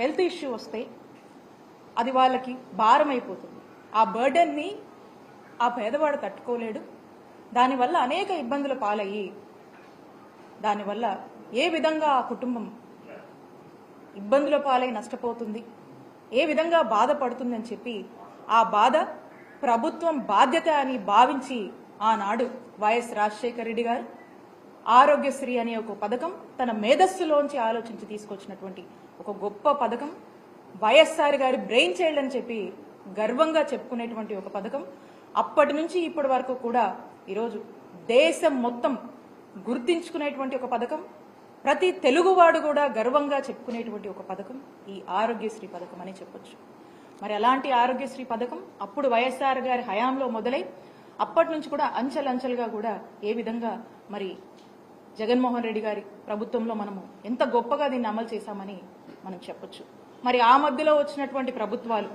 Health issue వస్తే అది వాళ్ళకి భారం అయిపోతుంది ఆ బర్డన్ని ఆ పేదవాడు తట్టుకోలేడు. దానివల్ల అనేక ఇబ్బందుల పాలయ్యి దానివల్ల ఏ విధంగా ఆ కుటుంబం ఇబ్బందుల పాలై నష్టపోతుంది ఏ విధంగా బాధపడుతుందని చెప్పి ఆ బాధ ప్రభుత్వం బాధ్యత అని భావించి ఆనాడు వైఎస్ రాజశేఖర రెడ్డి గారు ఆరోగ్యశ్రీ అనే ఒక పథకం తన మేధస్సులోంచి ఆలోచించి తీసుకొచ్చినటువంటి ఒక గొప్ప పథకం. వైఎస్ఆర్ గారి బ్రెయిన్ చైల్డ్ అని చెప్పి గర్వంగా చెప్పుకునేటువంటి ఒక పథకం. అప్పటి నుంచి ఇప్పటి వరకు కూడా ఈరోజు దేశం మొత్తం గుర్తించుకునేటువంటి ఒక పథకం. ప్రతి తెలుగువాడు కూడా గర్వంగా చెప్పుకునేటువంటి ఒక పథకం. ఈ ఆరోగ్యశ్రీ పథకం అని చెప్పొచ్చు. మరి అలాంటి ఆరోగ్యశ్రీ పథకం అప్పుడు వైఎస్ఆర్ గారి హయాంలో మొదలై అప్పటి నుంచి కూడా అంచెలంచెలుగా కూడా ఏ విధంగా మరి జగన్మోహన్ రెడ్డి గారి ప్రభుత్వంలో మనము ఎంత గొప్పగా దీన్ని అమలు చేశామని మనం చెప్పొచ్చు. మరి ఆ మధ్యలో వచ్చినటువంటి ప్రభుత్వాలు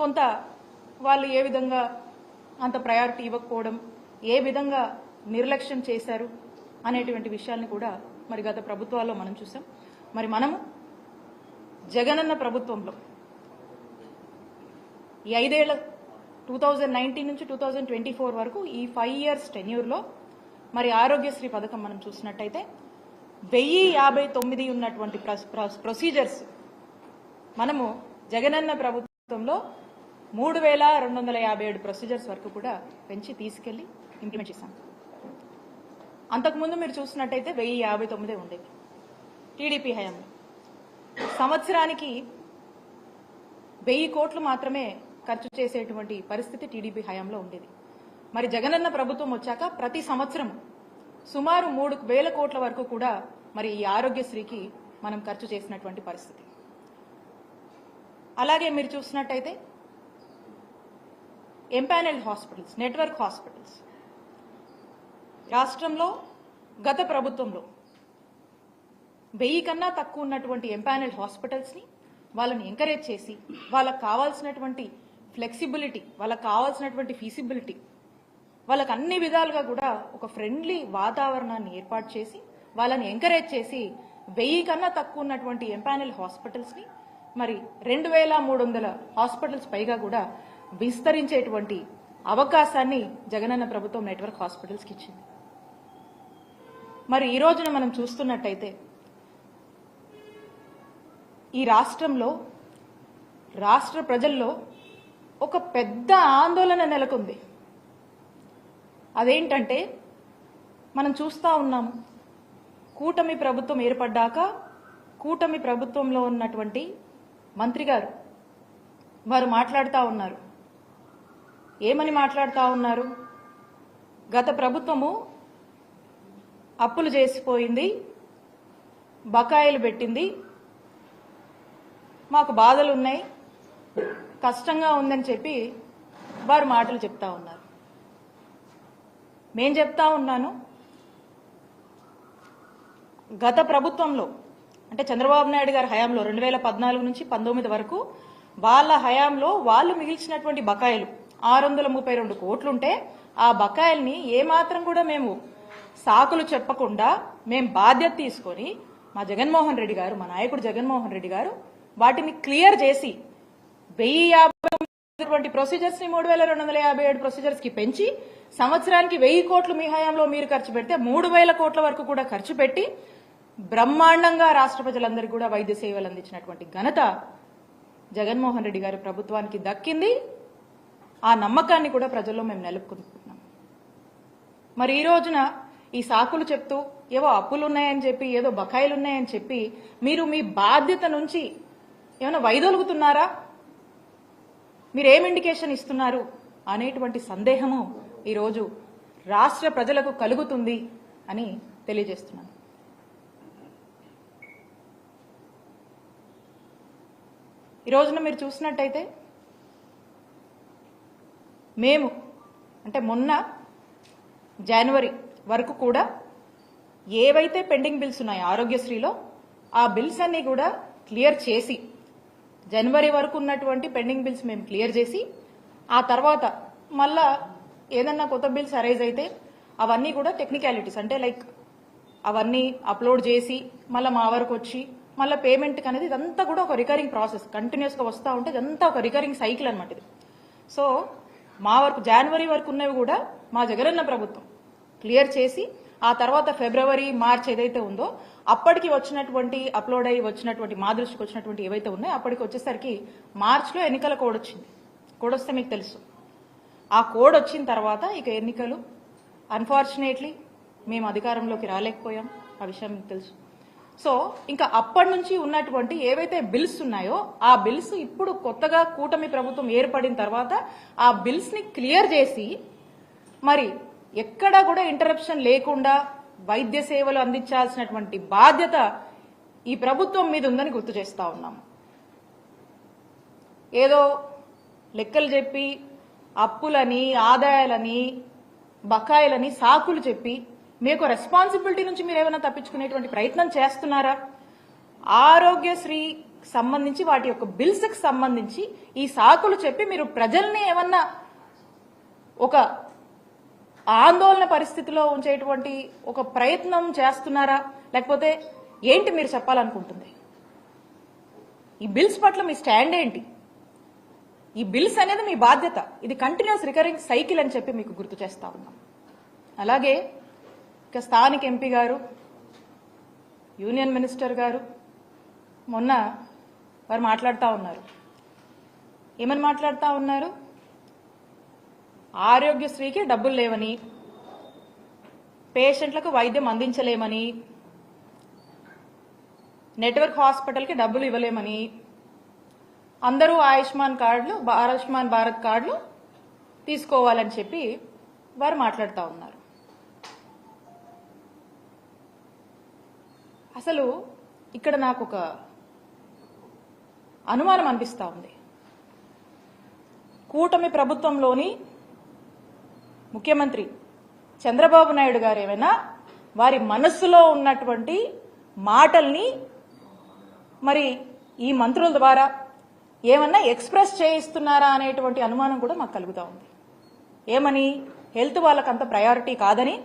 కొంత వాళ్ళు ఏ విధంగా అంత ప్రయారిటీ ఇవ్వకపోవడం ఏ విధంగా నిర్లక్ష్యం చేశారు అనేటువంటి విషయాల్ని కూడా మరి గత ప్రభుత్వాల్లో మనం చూసాం. మరి మనము జగనన్న ప్రభుత్వంలో ఈ ఐదేళ్ళ టూ థౌజండ్ నైన్టీన్ నుంచి టూ థౌజండ్ ట్వంటీ ఫోర్ వరకు ఈ ఫైవ్ ఇయర్స్ టెన్యూర్లో మరి ఆరోగ్యశ్రీ పథకం మనం చూసినట్టయితే వెయ్యి యాభై తొమ్మిది ఉన్నటువంటి ప్రొసీజర్స్ మనము జగనన్న ప్రభుత్వంలో మూడు వేల రెండు వందల యాభై ఏడు ప్రొసీజర్స్ వరకు కూడా పెంచి తీసుకెళ్ళి ఇంప్లిమెంట్ చేశాం. అంతకుముందు మీరు చూసినట్టయితే వెయ్యి యాభై తొమ్మిదే ఉండేది. టీడీపీ హయాంలో సంవత్సరానికి వెయ్యి కోట్లు మాత్రమే ఖర్చు చేసేటువంటి పరిస్థితి టీడీపీ హయాంలో ఉండేది. మరి జగనన్న ప్రభుత్వం వచ్చాక ప్రతి సంవత్సరం సుమారు మూడు వేల కోట్ల వరకు కూడా మరి ఈ ఆరోగ్యశ్రీకి మనం ఖర్చు చేసినటువంటి పరిస్థితి. అలాగే మీరు చూసినట్టయితే ఎంపానెల్డ్ హాస్పిటల్స్ నెట్వర్క్ హాస్పిటల్స్. రాష్ట్రంలో గత ప్రభుత్వంలో వెయ్యి కన్నా తక్కువ ఉన్నటువంటి ఎంపానెల్ హాస్పిటల్స్ని వాళ్ళని ఎంకరేజ్ చేసి వాళ్ళకి కావాల్సినటువంటి ఫ్లెక్సిబిలిటీ వాళ్ళకి కావాల్సినటువంటి ఫీసిబిలిటీ వాళ్ళకి అన్ని విధాలుగా కూడా ఒక ఫ్రెండ్లీ వాతావరణాన్ని ఏర్పాటు చేసి వాళ్ళని ఎంకరేజ్ చేసి వెయ్యి కన్నా తక్కువ ఉన్నటువంటి ఎంపానెల్ హాస్పిటల్స్ని మరి రెండు వేల మూడు వందల హాస్పిటల్స్ పైగా కూడా విస్తరించేటువంటి అవకాశాన్ని జగనన్న ప్రభుత్వం నెట్వర్క్ హాస్పిటల్స్కి ఇచ్చింది. మరి ఈ రోజున మనం చూస్తున్నట్టయితే ఈ రాష్ట్రంలో రాష్ట్ర ప్రజల్లో ఒక పెద్ద ఆందోళన నెలకొంది. అదేంటంటే మనం చూస్తూ ఉన్నాము కూటమి ప్రభుత్వం ఏర్పడ్డాక కూటమి ప్రభుత్వంలో ఉన్నటువంటి మంత్రి గారు వారు మాట్లాడుతూ ఉన్నారు. ఏమని మాట్లాడుతూ ఉన్నారు? గత ప్రభుత్వము అప్పులు చేసిపోయింది బకాయిలు పెట్టింది మాకు బాధలు ఉన్నాయి కష్టంగా ఉందని చెప్పి వారు మాటలు చెప్తా ఉన్నారు. మేం చెప్తా ఉన్నాను. గత ప్రభుత్వంలో అంటే చంద్రబాబు నాయుడు గారి హయాంలో రెండు వేల పద్నాలుగు నుంచి పంతొమ్మిది వరకు వాళ్ళ హయాంలో వాళ్ళు మిగిల్చినటువంటి బకాయిలు ఆరు వందల ముప్పై రెండు కోట్లుంటే ఆ బకాయిల్ని ఏమాత్రం కూడా మేము సాకులు చెప్పకుండా మేము బాధ్యత తీసుకొని మా జగన్మోహన్ రెడ్డి గారు మా నాయకుడు జగన్మోహన్ రెడ్డి గారు వాటిని క్లియర్ చేసి వెయ్యి యాభై ప్రొసీజర్స్ని మూడు వేల రెండు వందల యాభై ఏడు ప్రొసీజర్స్కి పెంచి సంవత్సరానికి వెయ్యి కోట్లు మీ హయాంలో మీరు ఖర్చు పెడితే మూడు వేల కోట్ల వరకు కూడా ఖర్చు పెట్టి బ్రహ్మాండంగా రాష్ట్ర ప్రజలందరికీ కూడా వైద్య సేవలు అందించినటువంటి ఘనత జగన్మోహన్ రెడ్డి గారి ప్రభుత్వానికి దక్కింది. ఆ నమ్మకాన్ని కూడా ప్రజల్లో మేము నెలకొల్పుతున్నాం మరి ఈ రోజున ఈ సాకులు చెప్తూ ఏవో అప్పులు ఉన్నాయని చెప్పి ఏదో బకాయిలు ఉన్నాయని చెప్పి మీరు మీ బాధ్యత నుంచి ఏమైనా వైదొలుగుతున్నారా? మీరు ఏం ఇండికేషన్ ఇస్తున్నారు అనేటువంటి సందేహము ఈరోజు రాష్ట్ర ప్రజలకు కలుగుతుంది అని తెలియజేస్తున్నాను. ఈ రోజున మీరు చూసినట్టయితే మేము అంటే మొన్న జనవరి వరకు కూడా ఏవైతే పెండింగ్ బిల్స్ ఉన్నాయో ఆరోగ్యశ్రీలో ఆ బిల్స్ అన్ని కూడా క్లియర్ చేసి జనవరి వరకు ఉన్నటువంటి పెండింగ్ బిల్స్ మేము క్లియర్ చేసి ఆ తర్వాత మళ్ళా ఏదన్నా కొత్త బిల్స్ అరైజ్ అయితే అవన్నీ కూడా టెక్నికాలిటీస్ అంటే లైక్ అవన్నీ అప్లోడ్ చేసి మళ్ళీ మా వరకు వచ్చి మళ్ళీ పేమెంట్ అనేది ఇదంతా కూడా ఒక రికరింగ్ ప్రాసెస్ కంటిన్యూస్గా వస్తూ ఉంటే ఇదంతా ఒక రికరింగ్ సైకిల్ అనమాట ఇది. సో మా వరకు జనవరి వరకు ఉన్నవి కూడా మా జగనన్న ప్రభుత్వం క్లియర్ చేసి ఆ తర్వాత ఫిబ్రవరి మార్చ్ ఏదైతే ఉందో అప్పటికి వచ్చినటువంటి అప్లోడ్ అయ్యి వచ్చినటువంటి మా దృష్టికి వచ్చినటువంటి ఏవైతే ఉన్నాయో అప్పటికి వచ్చేసరికి మార్చ్లో ఎన్నికల కోడ్ వచ్చింది. కోడ్ వస్తే మీకు తెలుసు. ఆ కోడ్ వచ్చిన తర్వాత ఇక ఎన్నికలు అన్ఫార్చునేట్లీ మేము అధికారంలోకి రాలేకపోయాం. ఆ విషయం మీకు తెలుసు. సో ఇంకా అప్పటి నుంచి ఉన్నటువంటి ఏవైతే బిల్స్ ఉన్నాయో ఆ బిల్స్ ఇప్పుడు కొత్తగా కూటమి ప్రభుత్వం ఏర్పడిన తర్వాత ఆ బిల్స్ని క్లియర్ చేసి మరి ఎక్కడా కూడా ఇంటరప్షన్ లేకుండా వైద్య సేవలు అందించాల్సినటువంటి బాధ్యత ఈ ప్రభుత్వం మీద ఉందని గుర్తు చేస్తా ఉన్నాం. ఏదో లెక్కలు చెప్పి అప్పులని ఆదాయాలని బకాయిలని సాకులు చెప్పి మీకు రెస్పాన్సిబిలిటీ నుంచి మీరు ఏమైనా తప్పించుకునేటువంటి ప్రయత్నం చేస్తున్నారా? ఆరోగ్యశ్రీ సంబంధించి వాటి యొక్క బిల్స్కి సంబంధించి ఈ సాకులు చెప్పి మీరు ప్రజల్ని ఏమన్నా ఒక ఆందోళన పరిస్థితిలో ఉంచేటువంటి ఒక ప్రయత్నం చేస్తున్నారా? లేకపోతే ఏంటి మీరు చెప్పాలనుకుంటుంది? ఈ బిల్స్ పట్ల మీ స్టాండ్ ఏంటి? ఈ బిల్స్ అనేది మీ బాధ్యత. ఇది కంటిన్యూస్ రికరింగ్ సైకిల్ అని చెప్పి మీకు గుర్తు చేస్తా ఉన్నాం. అలాగే ఇక స్థానిక ఎంపీ గారు యూనియన్ మినిస్టర్ గారు మొన్న వారు మాట్లాడుతూ ఉన్నారు. ఏమని మాట్లాడుతూ ఉన్నారు? ఆరోగ్యశ్రీకి డబ్బులు లేవని పేషెంట్లకు వైద్యం అందించలేమని నెట్వర్క్ హాస్పిటల్కి డబ్బులు ఇవ్వలేమని అందరూ ఆయుష్మాన్ కార్డులు ఆయుష్మాన్ భారత్ కార్డులు తీసుకోవాలని చెప్పి వారు మాట్లాడుతూ ఉన్నారు. అసలు ఇక్కడ నాకు ఒక అనుమానం అనిపిస్తూ ఉంది. కూటమి ప్రభుత్వంలోని ముఖ్యమంత్రి చంద్రబాబు నాయుడు గారు ఏమైనా వారి మనస్సులో ఉన్నటువంటి మాటల్ని మరి ఈ మంత్రుల ద్వారా ఏమన్నా ఎక్స్ప్రెస్ చేయిస్తున్నారా అనేటువంటి అనుమానం కూడా మాకు కలుగుతూ ఉంది. ఏమని? హెల్త్ వాళ్ళకంత ప్రయారిటీ కాదని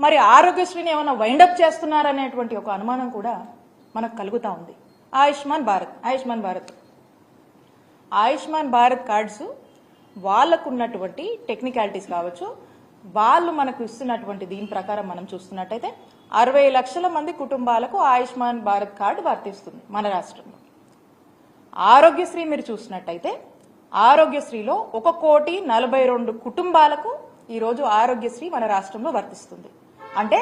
మరి ఆరోగ్యశ్రీని ఏమైనా వైండప్ చేస్తున్నారనేటువంటి ఒక అనుమానం కూడా మనకు కలుగుతూ ఉంది. ఆయుష్మాన్ భారత్ ఆయుష్మాన్ భారత్. ఆయుష్మాన్ భారత్ కార్డ్స్ వాళ్ళకు ఉన్నటువంటి టెక్నికాలిటీస్ కావచ్చు వాళ్ళు మనకు ఇస్తున్నటువంటి దీని ప్రకారం మనం చూస్తున్నట్టయితే అరవై లక్షల మంది కుటుంబాలకు ఆయుష్మాన్ భారత్ కార్డు వర్తిస్తుంది మన రాష్ట్రంలో. ఆరోగ్యశ్రీ మీరు చూసినట్టయితే ఆరోగ్యశ్రీలో ఒక కోటి నలభై రెండు కుటుంబాలకు ఈరోజు ఆరోగ్యశ్రీ మన రాష్ట్రంలో వర్తిస్తుంది. అంటే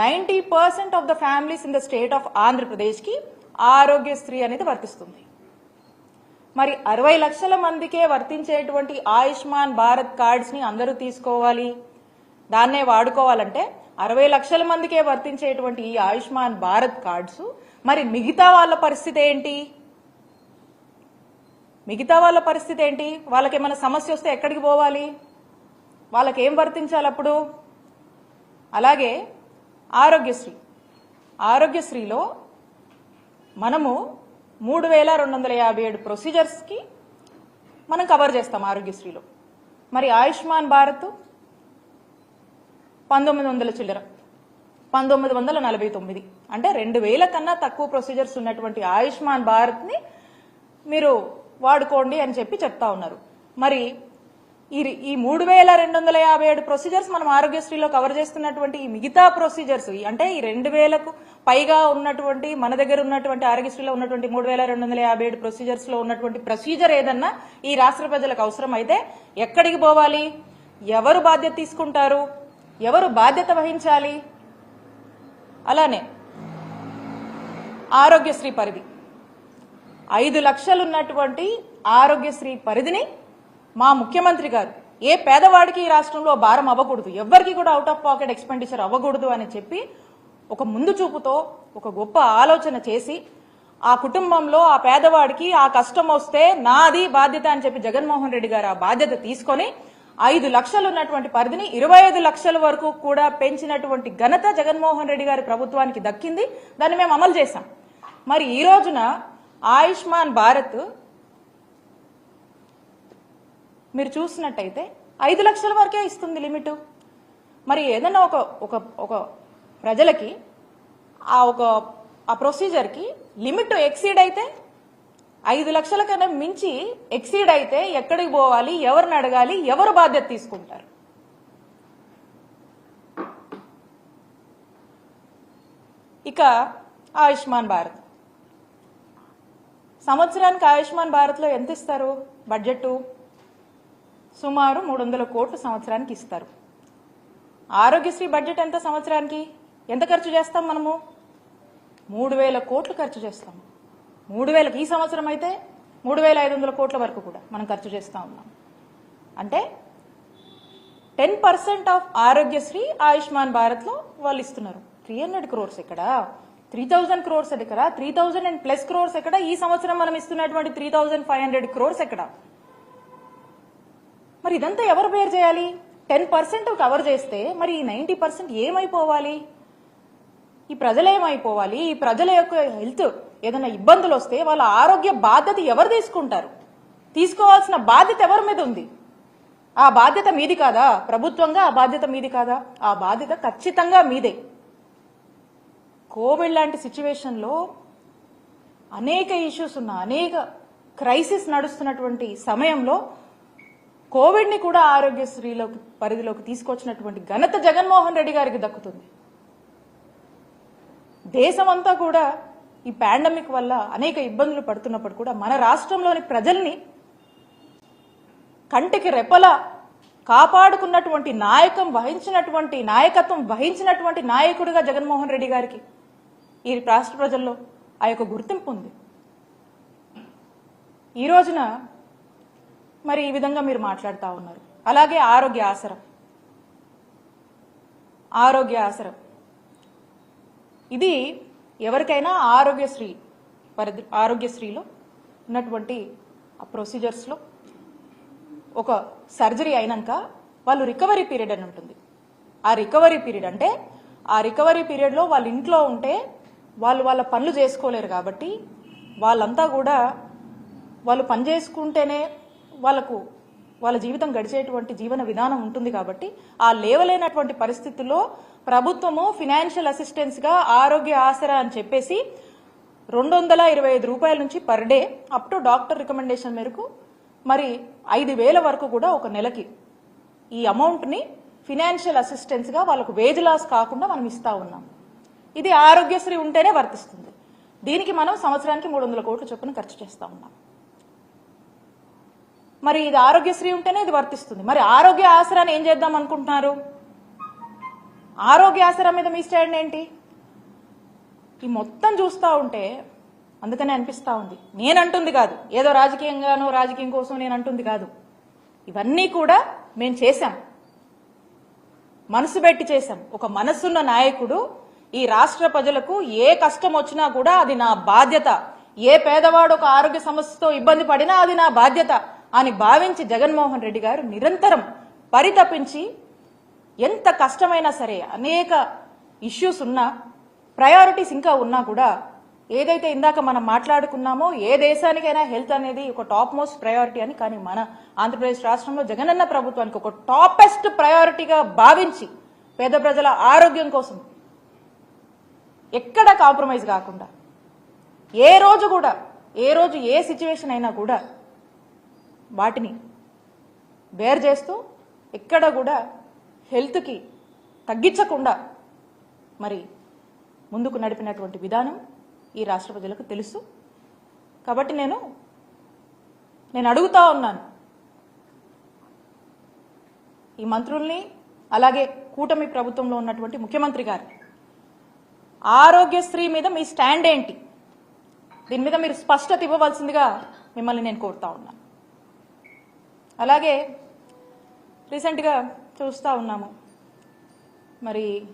ninety percent of the families in the state of ఆంధ్రప్రదేశ్కి ఆరోగ్యశ్రీ అనేది వర్తిస్తుంది. మరి అరవై లక్షల మందికే వర్తించేటువంటి ఆయుష్మాన్ భారత్ కార్డ్స్ని అందరూ తీసుకోవాలి. దాన్నే వాడుకోవాలంటే అరవై లక్షల మందికే వర్తించేటువంటి ఈ ఆయుష్మాన్ భారత్ కార్డ్స్ మరి మిగతా వాళ్ళ పరిస్థితి ఏంటి? మిగతా వాళ్ళ పరిస్థితి ఏంటి? వాళ్ళకి ఏమైనా సమస్య వస్తే ఎక్కడికి పోవాలి? వాళ్ళకి ఏం వర్తించాలి అప్పుడు? అలాగే ఆరోగ్యశ్రీ. ఆరోగ్యశ్రీలో మనము మూడు వేల రెండు వందల యాభై ఏడు ప్రొసీజర్స్కి మనం కవర్ చేస్తాం ఆరోగ్యశ్రీలో. మరి ఆయుష్మాన్ భారత్ పంతొమ్మిది వందల చిల్లర పంతొమ్మిది వందల నలభై తొమ్మిది. అంటే రెండు వేల కన్నా తక్కువ ప్రొసీజర్స్ ఉన్నటువంటి ఆయుష్మాన్ భారత్ని మీరు వాడుకోండి అని చెప్పి చెప్తా ఉన్నారు. మరి ఈ ఈ మూడు వేల రెండు వందల యాభై ఏడు ప్రొసీజర్స్ మనం ఆరోగ్యశ్రీలో కవర్ చేస్తున్నటువంటి ఈ మిగతా ప్రొసీజర్స్ అంటే ఈ రెండు వేలకు పైగా ఉన్నటువంటి మన దగ్గర ఉన్నటువంటి ఆరోగ్యశ్రీలో ఉన్నటువంటి మూడు వేల రెండు వందల యాభై ఏడు ప్రొసీజర్స్లో ఉన్నటువంటి ప్రొసీజర్ ఏదన్నా ఈ రాష్ట్ర ప్రజలకు అవసరం అయితే ఎక్కడికి పోవాలి? ఎవరు బాధ్యత తీసుకుంటారు? ఎవరు బాధ్యత వహించాలి? అలానే ఆరోగ్యశ్రీ పరిధి. ఐదు లక్షలు ఉన్నటువంటి ఆరోగ్యశ్రీ పరిధిని మా ముఖ్యమంత్రి గారు ఏ పేదవాడికి ఈ రాష్ట్రంలో భారం అవ్వకూడదు ఎవ్వరికి కూడా అవుట్ ఆఫ్ పాకెట్ ఎక్స్పెండిచర్ అవ్వకూడదు అని చెప్పి ఒక ముందు చూపుతో ఒక గొప్ప ఆలోచన చేసి ఆ కుటుంబంలో ఆ పేదవాడికి ఆ కష్టం వస్తే నాది బాధ్యత అని చెప్పి జగన్మోహన్ రెడ్డి గారు ఆ బాధ్యత తీసుకొని ఐదు లక్షలు ఉన్నటువంటి పరిధిని ఇరవై ఐదు లక్షల వరకు కూడా పెంచినటువంటి ఘనత జగన్మోహన్ రెడ్డి గారి ప్రభుత్వానికి దక్కింది. దాన్ని మేము అమలు చేశాం. మరి ఈ రోజున ఆయుష్మాన్ భారత్ మీరు చూసినట్టయితే ఐదు లక్షల వరకే ఇస్తుంది లిమిట్. మరి ఏదైనా ఒక ఒక ఒక ప్రజలకి ఆ ఒక ఆ ప్రొసీజర్కి లిమిట్ ఎక్సీడ్ అయితే ఐదు లక్షల కన్నా మించి ఎక్సీడ్ అయితే ఎక్కడికి పోవాలి ఎవరిని అడగాలి ఎవరు బాధ్యత తీసుకుంటారు? ఇక ఆయుష్మాన్ భారత్. సంవత్సరానికి ఆయుష్మాన్ భారత్లో ఎంత ఇస్తారు? బడ్జెట్ సుమారు మూడు వందల కోట్లు సంవత్సరానికి ఇస్తారు. ఆరోగ్యశ్రీ బడ్జెట్ ఎంత సంవత్సరానికి? ఎంత ఖర్చు చేస్తాం మనము? మూడు వేల కోట్లు ఖర్చు చేస్తాం. మూడు వేలకు ఈ సంవత్సరం అయితే మూడు వేల ఐదు వందల కోట్ల వరకు కూడా మనం ఖర్చు చేస్తూ ఉన్నాం. అంటే ten percent of Aarogyasri Ayushman భారత్లో వాళ్ళు ఇస్తున్నారు. త్రీ హండ్రెడ్ క్రోర్స్ ఇక్కడ త్రీ థౌజండ్ క్రోర్స్ ఎక్కడ? Three thousand and plus crores ఎక్కడ? ఈ సంవత్సరం మనం ఇస్తున్నటువంటి three thousand five hundred crores ఎక్కడ? మరి ఇదంతా ఎవరు బేర్ చేయాలి? టెన్ పర్సెంట్ కవర్ చేస్తే మరి ఈ నైంటీ పర్సెంట్ ఏమైపోవాలి? ఈ ప్రజలేమైపోవాలి ఈ ప్రజల యొక్క హెల్త్ ఏదైనా ఇబ్బందులు వస్తే వాళ్ళ ఆరోగ్య బాధ్యత ఎవరు తీసుకుంటారు? తీసుకోవాల్సిన బాధ్యత ఎవరి మీద ఉంది? ఆ బాధ్యత మీది కాదా? ప్రభుత్వంగా ఆ బాధ్యత మీది కాదా? ఆ బాధ్యత ఖచ్చితంగా మీదే. కోవిడ్ లాంటి సిచ్యువేషన్లో అనేక ఇష్యూస్ ఉన్న అనేక క్రైసిస్ నడుస్తున్నటువంటి సమయంలో కోవిడ్ని కూడా ఆరోగ్యశ్రీలోకి పరిధిలోకి తీసుకొచ్చినటువంటి ఘనత జగన్మోహన్ రెడ్డి గారికి దక్కుతుంది. దేశమంతా కూడా ఈ పాండమిక్ వల్ల అనేక ఇబ్బందులు పడుతున్నప్పుడు కూడా మన రాష్ట్రంలోని ప్రజల్ని కంటికి రెపల కాపాడుకున్నటువంటి నాయకం వహించినటువంటి నాయకత్వం వహించినటువంటి నాయకుడిగా జగన్మోహన్ రెడ్డి గారికి ఈ రాష్ట్ర ప్రజల్లో ఆ యొక్క గుర్తింపు ఉంది. ఈ రోజున మరి ఈ విధంగా మీరు మాట్లాడుతూ ఉన్నారు. అలాగే ఆరోగ్య ఆసరం. ఆరోగ్య ఆసరం. ఇది ఎవరికైనా ఆరోగ్యశ్రీ పరిధి ఆరోగ్యశ్రీలో ఉన్నటువంటి ఆ ప్రొసీజర్స్లో ఒక సర్జరీ అయినాక వాళ్ళు రికవరీ పీరియడ్ అని ఉంటుంది. ఆ రికవరీ పీరియడ్ అంటే ఆ రికవరీ పీరియడ్లో వాళ్ళ ఇంట్లో ఉంటే వాళ్ళు వాళ్ళ పనులు చేసుకోలేరు కాబట్టి వాళ్ళంతా కూడా వాళ్ళు పని చేసుకుంటేనే వాళ్ళకు వాళ్ళ జీవితం గడిచేటువంటి జీవన విధానం ఉంటుంది కాబట్టి ఆ లేవలేనటువంటి పరిస్థితుల్లో ప్రభుత్వము ఫినాన్షియల్ అసిస్టెన్స్గా ఆరోగ్య ఆసరా అని చెప్పేసి రెండు వందల ఇరవై ఐదు రూపాయల నుంచి per day up to doctor recommendation మేరకు మరి ఐదు వేల వరకు కూడా ఒక నెలకి ఈ అమౌంట్ని ఫినాన్షియల్ అసిస్టెన్స్గా వాళ్ళకు వేజ్ లాస్ కాకుండా మనం ఇస్తా ఉన్నాం. ఇది ఆరోగ్యశ్రీ ఉంటేనే వర్తిస్తుంది. దీనికి మనం సంవత్సరానికి మూడు వందల కోట్ల చొప్పున ఖర్చు చేస్తా ఉన్నాం. మరి ఇది ఆరోగ్యశ్రీ ఉంటేనే ఇది వర్తిస్తుంది. మరి ఆరోగ్య ఆసరాన్ని ఏం చేద్దాం అనుకుంటున్నారు? ఆరోగ్య ఆసరా మీద మీ స్టాండ్ ఏంటి? ఈ మొత్తం చూస్తూ ఉంటే అందుకనే అనిపిస్తూ ఉంది. నేనంటుంది కాదు. ఏదో రాజకీయంగానో రాజకీయం కోసం నేను అంటుంది కాదు. ఇవన్నీ కూడా మేము చేశాం. మనసు పెట్టి చేశాం. ఒక మనసున్న నాయకుడు ఈ రాష్ట్ర ప్రజలకు ఏ కష్టం వచ్చినా కూడా అది నా బాధ్యత. ఏ పేదవాడు ఒక ఆరోగ్య సమస్యతో ఇబ్బంది పడినా అది నా బాధ్యత అని భావించి జగన్మోహన్ రెడ్డి గారు నిరంతరం పరితపించి ఎంత కష్టమైనా సరే అనేక ఇష్యూస్ ఉన్నా ప్రయారిటీస్ ఇంకా ఉన్నా కూడా ఏదైతే ఇందాక మనం మాట్లాడుకున్నామో ఏ దేశానికైనా హెల్త్ అనేది ఒక టాప్ మోస్ట్ ప్రయారిటీ అని కానీ మన ఆంధ్రప్రదేశ్ రాష్ట్రంలో జగనన్న ప్రభుత్వానికి ఒక టాపెస్ట్ ప్రయారిటీగా భావించి పేద ప్రజల ఆరోగ్యం కోసం ఎక్కడ కాంప్రమైజ్ కాకుండా ఏ రోజు కూడా ఏ రోజు ఏ సిచ్యువేషన్ అయినా కూడా వాటిని బేర్ చేస్తూ ఎక్కడ కూడా హెల్త్కి తగ్గించకుండా మరి ముందుకు నడిపినటువంటి విధానం ఈ రాష్ట్ర ప్రజలకు తెలుసు. కాబట్టి నేను నేను అడుగుతా ఉన్నాను. ఈ మంత్రుల్ని అలాగే కూటమి ప్రభుత్వంలో ఉన్నటువంటి ముఖ్యమంత్రి గారు ఆరోగ్యశ్రీ మీద మీ స్టాండ్ ఏంటి? దీని మీద మీరు స్పష్టత ఇవ్వవలసిందిగా మిమ్మల్ని నేను కోరుతా ఉన్నాను అలాగే రీసెంట్గా చూస్తూ ఉన్నాము. మరి